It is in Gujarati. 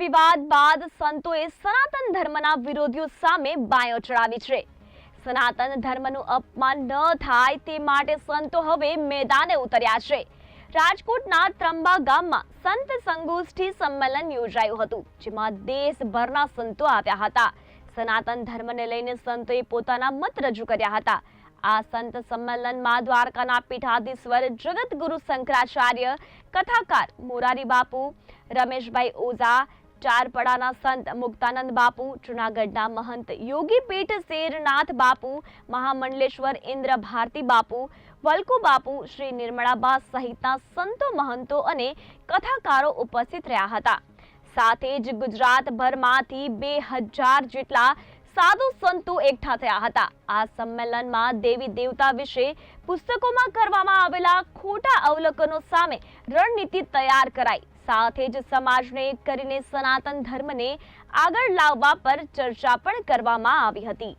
વિવાદ બાદ સંતોએ સનાતન ધર્મના વિરોધીઓ સામે બાયો ચડાવી છે. સનાતન ધર્મનું અપમાન ન થાય તે માટે સંતો હવે મેદાને ઉતર્યા છે. રાજકોટના ત્રંબા ગામમાં સંત સંગોષ્ઠી સંમેલન યોજાયું હતું, જેમાં દેશભરના સંતો આવ્યા હતા. સનાતન ધર્મને લઈને સંતોએ પોતાના મત રજૂ કર્યા હતા. આ સંત સંમેલનમાં દ્વારકાના પીઠાધીશ્વર જગતગુરુ શંકરાચાર્ય, કથાકાર મોરારી બાપુ, રમેશભાઈ ઓઝા ચારપડાના સંત મુક્તાનંદ બાપુ, જૂનાગઢના મહંત યોગી પીઠ શેરનાથ બાપુ, મહામંડલેશ્વર ઇન્દ્ર ભારતી બાપુ, વલ્કુ બાપુ, શ્રી નિર્મળાબા સહિતના સંતો, મહંતો અને કથાકારો ઉપસ્થિત રહ્યા હતા. સાથે જ ગુજરાતભરમાંથી બે હજાર જેટલા સાધુ સંતો એકઠા થયા હતા. આ સંમેલનમાં દેવી દેવતા વિશે પુસ્તકોમાં કરવામાં આવેલા અવલોકનો સામે રણનીતિ તૈયાર કરાઈ. સાથે જ સમાજને એક કરીને સનાતન ધર્મને આગળ લાવવા પર ચર્ચા પણ કરવામાં આવી હતી.